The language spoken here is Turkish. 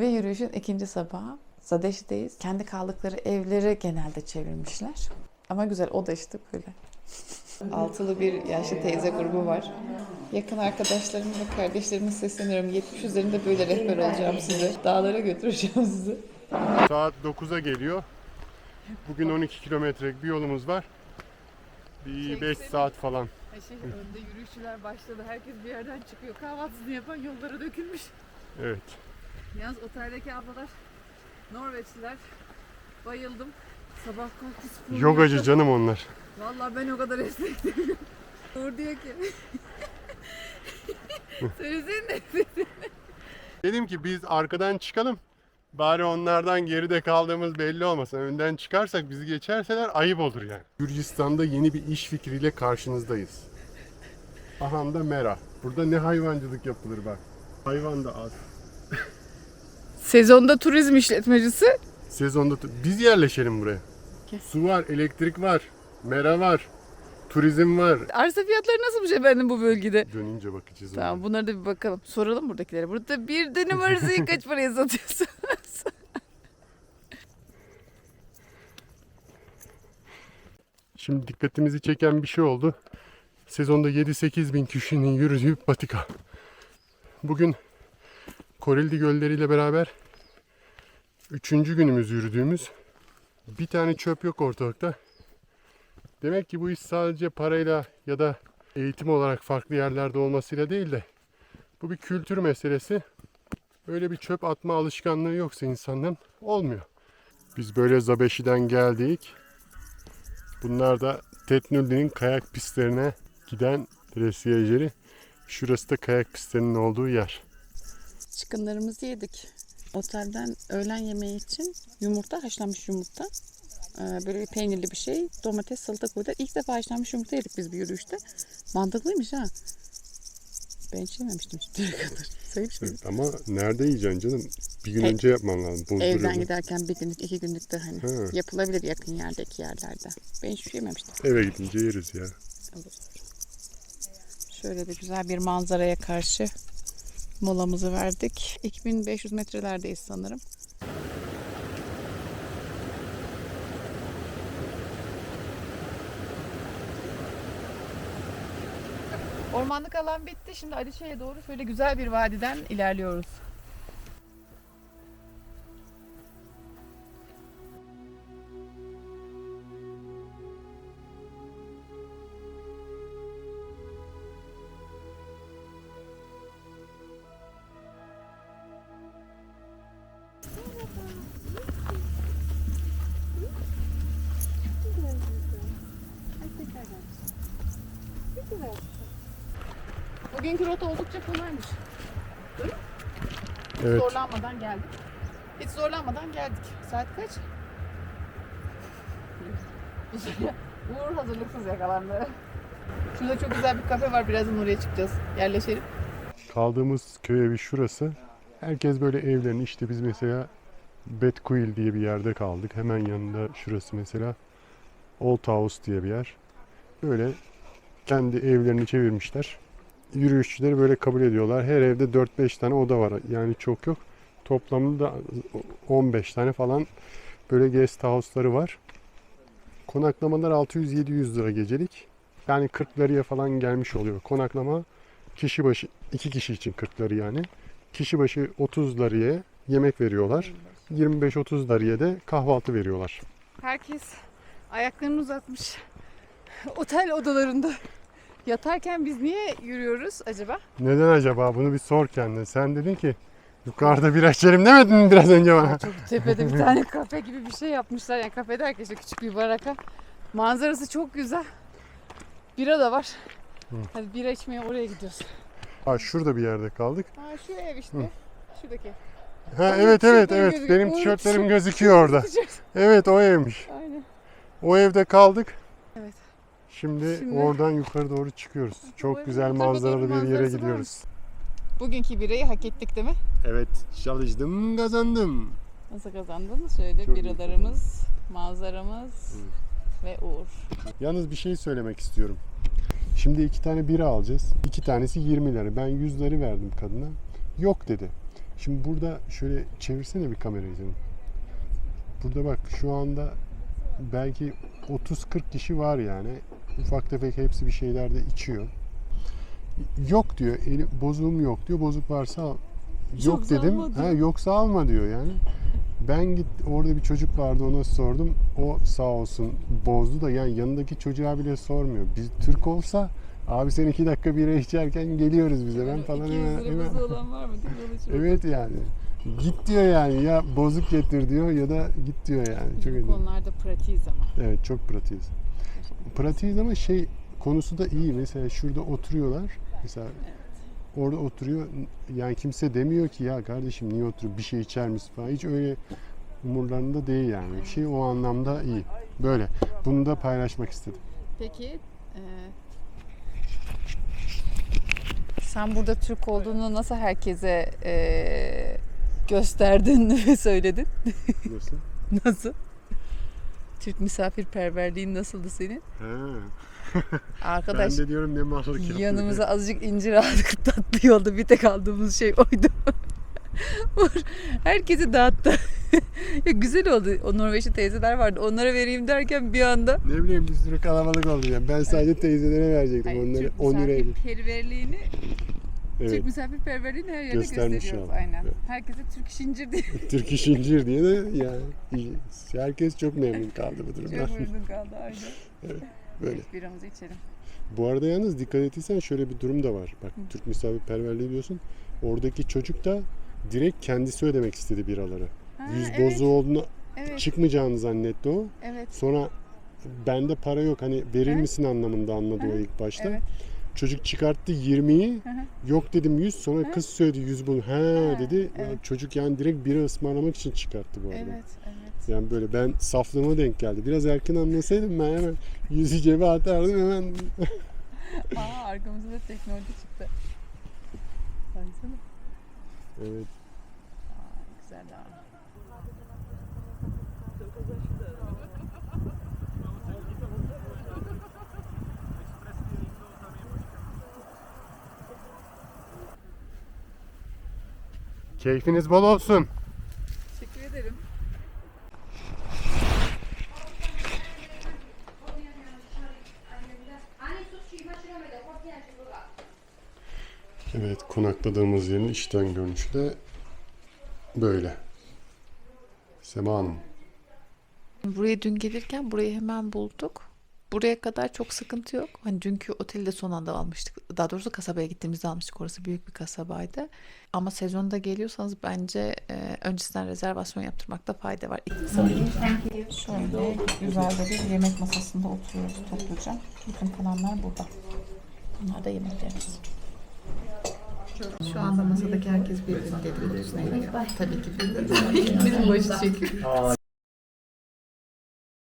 Ve yürüyüşün ikinci sabahı Zadeş'teyiz. Kendi kaldıkları evleri genelde çevirmişler. Ama güzel o da işte böyle. Altılı bir yaşlı teyze grubu var. Yakın arkadaşlarım ve kardeşlerime sesleniyorum. 70 üzerinde böyle rehber olacağım size. Dağlara götüreceğim sizi. Saat 9'a geliyor. Bugün 12 kilometrelik bir yolumuz var. Bir 5 saat falan. Şey, önde yürüyüşçüler başladı. Herkes bir yerden çıkıyor. Kahvaltısını yapan yollara dökülmüş. Evet. Yalnız oteldeki ablalar Norveçliler. Bayıldım. Sabah kalktı spor Yogacı yaptı. canım onlar. Vallahi ben o kadar esnek değilim. Uğur diyor ki. Söylesene de. Dedim ki biz arkadan çıkalım. Bari onlardan geride kaldığımız belli olmasın. Önden çıkarsak bizi geçerseler ayıp olur yani. Gürcistan'da yeni bir iş fikriyle karşınızdayız. Ahanda Mera. Burada ne hayvancılık yapılır bak. Hayvan da az. Sezonda turizm işletmecisi. Sezonda tu- biz yerleşelim buraya. Su var, elektrik var, mera var, turizm var. Arsa fiyatları nasılmış efendim bu bölgede? Dönünce bakacağız. Tamam ona. bunları da bir bakalım. Soralım buradakilere. Burada bir dönüm arsayı kaç paraya satıyorsunuz? Şimdi dikkatimizi çeken bir şey oldu. Sezonda 7-8 bin kişinin yürüdüğü patika. Bugün Korildi gölleriyle beraber üçüncü günümüz yürüdüğümüz. Bir tane çöp yok ortalıkta. Demek ki bu iş sadece parayla ya da eğitim olarak farklı yerlerde olmasıyla değil de bu bir kültür meselesi. Öyle bir çöp atma alışkanlığı yoksa insanların olmuyor. Biz böyle Zabeşi'den geldik. Bunlar da Tetnülli'nin kayak pistlerine giden resiyejleri. Şurası da kayak pistlerinin olduğu yer. Çıkınlarımızı yedik. Otelden öğlen yemeği için yumurta, haşlanmış yumurta. Ee, Böyle bir peynirli bir şey. Domates, salata koydular. İlk defa haşlanmış yumurta yedik biz bir yürüyüşte. Mantıklıymış ha. Ben hiç yememiştim şimdiye kadar. Mıyım? Ama nerede yiyeceksin canım? Bir gün E, önce yapman lazım. Bozduruyor Evden giderken bir günlük, iki günlük de hani Ha. yapılabilir yakın yerdeki yerlerde. Ben hiç yememiştim. Eve gidince yeriz ya. Olur. Şöyle de güzel bir manzaraya karşı molamızı verdik. 2500 metrelerdeyiz sanırım. Ormanlık alan bitti. Şimdi Alişe'ye doğru şöyle güzel bir vadiden ilerliyoruz. Bugünkü rota oldukça kolaymış. Evet. Zorlanmadan geldik. Hiç zorlanmadan geldik. Saat kaç? Uğur hazırlıksız yakalandı. Şurada çok güzel bir kafe var. Birazdan oraya çıkacağız. Yerleşelim. Kaldığımız köy evi şurası. Herkes böyle evlerini işte biz mesela Betkuil diye bir yerde kaldık. Hemen yanında şurası mesela Old House diye bir yer. Böyle kendi evlerini çevirmişler. Yürüyüşçüleri böyle kabul ediyorlar. Her evde 4-5 tane oda var. Yani çok yok. Toplamda 15 tane falan böyle guest house'ları var. Konaklamalar 600-700 lira gecelik. Yani 40 liraya falan gelmiş oluyor. Konaklama kişi başı 2 kişi için 40 lira yani. Kişi başı 30 liraya yemek veriyorlar. 25-30 liraya da kahvaltı veriyorlar. Herkes ayaklarını uzatmış. Otel odalarında. Yatarken biz niye yürüyoruz acaba? Neden acaba bunu bir sor kendine. Sen dedin ki yukarıda bir içelim demedin mi biraz önce bana? Çok tepede bir tane kafe gibi bir şey yapmışlar. Yani kafe derken işte küçük bir baraka. Manzarası çok güzel. Bira da var. Hadi bira içmeye oraya gidiyoruz. Ha şurada bir yerde kaldık. Ha şu ev işte. Şuradaki. Ha Onun evet evet evet gözüküyor. benim tişörtlerim tişört- gözüküyor orada. Evet o evmiş. Aynen. O evde kaldık. Şimdi, Şimdi- oradan yukarı doğru çıkıyoruz. Çok güzel manzaralı bir yere manzarası gidiyoruz. Bugünkü birayı hak ettik değil mi? Evet çalıştım kazandım. Nasıl kazandın? Şöyle Çok iyi biralarımız, manzaramız ve Uğur. Yalnız bir şey söylemek istiyorum. Şimdi iki tane bira alacağız. İki tanesi 20 lira. Ben 100 lira verdim kadına. Yok dedi. Şimdi burada şöyle çevirsene bir kamerayı canım. Burada bak şu anda belki 30-40 kişi var yani. Ufak tefek hepsi bir şeyler de içiyor. Yok diyor. Eli, bozuğum yok diyor. Bozuk varsa al. Yok Yoksa dedim. alma Ha, yoksa alma diyor yani. Ben git orada bir çocuk vardı ona sordum. O sağ olsun bozdu da yani yanındaki çocuğa bile sormuyor. Biz Türk olsa abi sen iki dakika bira içerken geliyoruz biz hemen falan hemen, hemen. olan var mı? Evet yani. Git diyor yani ya bozuk getir diyor ya da git diyor yani. Çok önemli. konularda pratiğiz ama. Evet çok pratiğiz. Pratiğiz ama şey konusu da iyi. Mesela şurada oturuyorlar. Mesela orada oturuyor. Yani kimse demiyor ki ya kardeşim niye oturuyor bir şey içer misin falan. Hiç öyle umurlarında değil yani. Şey o anlamda iyi. Böyle. Bunu da paylaşmak istedim. Peki e, sen burada Türk olduğunu nasıl herkese e, gösterdin ve söyledin? Nasıl? Nasıl? Türk misafirperverliğin nasıldı senin? Ha. Arkadaş Ben de diyorum ne yapıyor. yanımıza azıcık incir aldık tatlı yolda bir tek aldığımız şey oydu. Herkesi dağıttı. ya güzel oldu. O Norveçli teyzeler vardı. Onlara vereyim derken bir anda Ne bileyim bir sürü kalabalık oldu ya. Ben sadece teyzelere verecektim. Hayır, Onları Türk 10 liraya. Evet. Türk misafirperverliğini her yerde Göstermiş gösteriyoruz. yani. Aynen. Evet. Herkese Türk iş incir diye Türk İş İncir diye de yani herkes çok memnun kaldı bu durumdan. çok memnun kaldı. Aynen. Böyle. Biramızı içelim. Bu arada yalnız dikkat ettiysen şöyle bir durum da var. Bak Türk misafirperverliği diyorsun. Oradaki çocuk da direkt kendisi ödemek istedi biraları. Ha, Yüz evet, bozu olduğunu evet, çıkmayacağını zannetti o. evet, Sonra bende para yok hani verir Evet. misin anlamında anladı o Hı, ilk başta. evet. Çocuk çıkarttı 20'yi. Hı hı. Yok dedim 100 sonra Hı. kız söyledi 100 bunu. He Ha, dedi. Evet. Çocuk yani direkt bira ısmarlamak için çıkarttı bu arada. Evet, evet. Yani böyle ben saflığıma denk geldi. Biraz erken anlasaydım ben hemen yüzü cebe atardım hemen. Aa arkamızda da teknoloji çıktı. Baksana. Evet. Aa, güzel ha. Keyfiniz bol olsun. Teşekkür ederim. Evet konakladığımız yerin içten görünüşü de böyle. Sema Hanım. Buraya dün gelirken burayı hemen bulduk. Buraya kadar çok sıkıntı yok. Hani dünkü oteli de son anda almıştık. Daha doğrusu kasabaya gittiğimizde almıştık. Orası büyük bir kasabaydı. Ama sezonda geliyorsanız bence e, öncesinden rezervasyon yaptırmakta fayda var. Şöyle güzel bir yemek masasında oturuyoruz topluca. Bütün kalanlar burada. Bunlar da yemeklerimiz. Şu anda masadaki herkes birbirini dedikodusuna giriyor. Tabii ki birbirini. Bizim başı çekiyor.